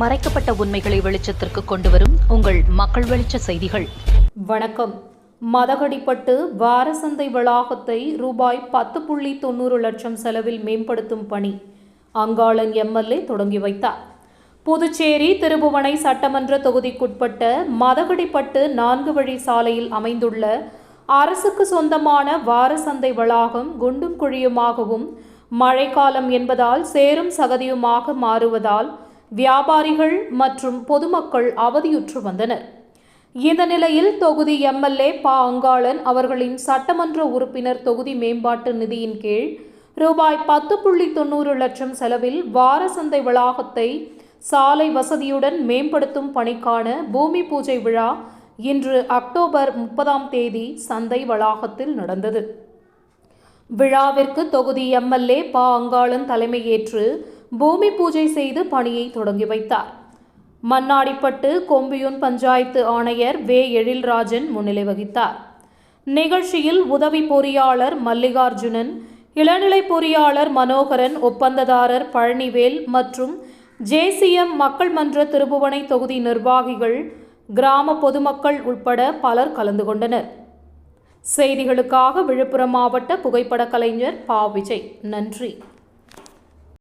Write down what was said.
மறைக்கப்பட்ட உண்மைகளை வெளிச்சத்திற்கு கொண்டு வரும் உங்கள் மக்கள் வெளிச்ச செய்திகள். வணக்கம். மதகடிப்பட்டு வாரசந்தை வளாகத்தை ரூபாய் பத்து புள்ளி தொண்ணூறு லட்சம் செலவில் மேம்படுத்தும் பணி அங்காளன் எம்எல்ஏ தொடங்கி வைத்தார். புதுச்சேரி திருபுவனை சட்டமன்ற தொகுதிக்குட்பட்ட மதகடிப்பட்டு நான்கு வழி சாலையில் அமைந்துள்ள அரசுக்கு சொந்தமான வாரசந்தை வளாகம் குண்டும் குழியுமாகவும் மழைக்காலம் என்பதால் சேரும் சகதியுமாக மாறுவதால் வியாபாரிகள் மற்றும் பொதுமக்கள் அவதியுற்று வந்தனர். இந்த நிலையில் தொகுதி எம்எல்ஏ ப. அங்காளன் அவர்களின் சட்டமன்ற உறுப்பினர் தொகுதி மேம்பாட்டு நிதியின் கீழ் ரூபாய் பத்து புள்ளி தொண்ணூறு லட்சம் செலவில் வார சந்தை வளாகத்தை சாலை வசதியுடன் மேம்படுத்தும் பணிக்கான பூமி பூஜை விழா இன்று அக்டோபர் முப்பதாம் தேதி சந்தை வளாகத்தில் நடந்தது. விழாவிற்கு தொகுதி எம்எல்ஏ ப. அங்காளன் தலைமையேற்று பூமி பூஜை செய்து பணியை தொடங்கி வைத்தார். மண்ணாடிப்பட்டு கொம்பியூன் பஞ்சாயத்து ஆணையர் வே. எழில்ராஜன் முன்னிலை வகித்தார். நிகழ்ச்சியில் உதவி பொறியாளர் மல்லிகார்ஜுனன் இளநிலை பொறியாளர் மனோகரன் ஒப்பந்ததாரர் பழனிவேல் மற்றும் ஜேசிஎம் மக்கள் மன்ற திருபுவனை தொகுதி நிர்வாகிகள் கிராம பொதுமக்கள் உட்பட பலர் கலந்து கொண்டனர். செய்திகளுக்காக விழுப்புரம் மாவட்ட புகைப்பட கலைஞர் பா. விஜய். நன்றி.